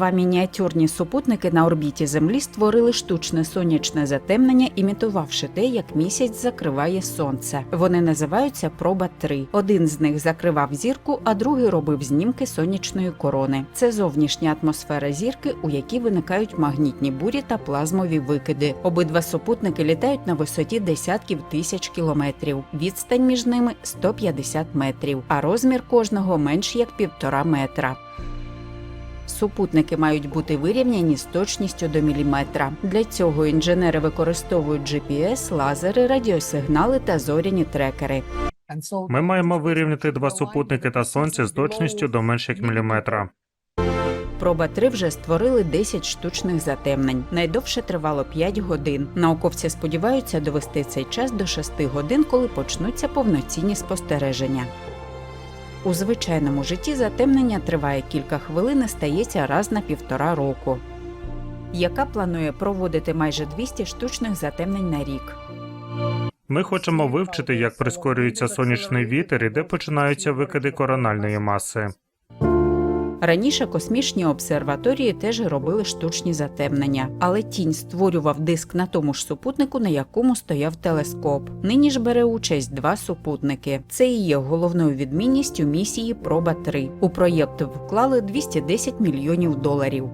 Два мініатюрні супутники на орбіті Землі створили штучне сонячне затемнення, імітувавши те, як місяць закриває сонце. Вони називаються проба 3 Один з них закривав зірку, а другий робив знімки сонячної корони. Це зовнішня атмосфера зірки, у якій виникають магнітні бурі та плазмові викиди. Обидва супутники літають на висоті десятків тисяч кілометрів. Відстань між ними 150 метрів, а розмір кожного менш як півтора метра. Супутники мають бути вирівняні з точністю до міліметра. Для цього інженери використовують GPS, лазери, радіосигнали та зоряні трекери. Ми маємо вирівняти два супутники та сонце з точністю до менш як міліметра. Проба 3 вже створили 10 штучних затемнень. Найдовше тривало 5 годин. Науковці сподіваються довести цей час до 6 годин, коли почнуться повноцінні спостереження. У звичайному житті затемнення триває кілька хвилин і стається раз на півтора року. Яка планує проводити майже 200 штучних затемнень на рік. Ми хочемо вивчити, як прискорюється сонячний вітер і де починаються викиди корональної маси. Раніше космічні обсерваторії теж робили штучні затемнення, але тінь створював диск на тому ж супутнику, на якому стояв телескоп. Нині ж бере участь два супутники. Це і є головною відмінністю місії Проба 3 У проєкт вклали 210 мільйонів доларів.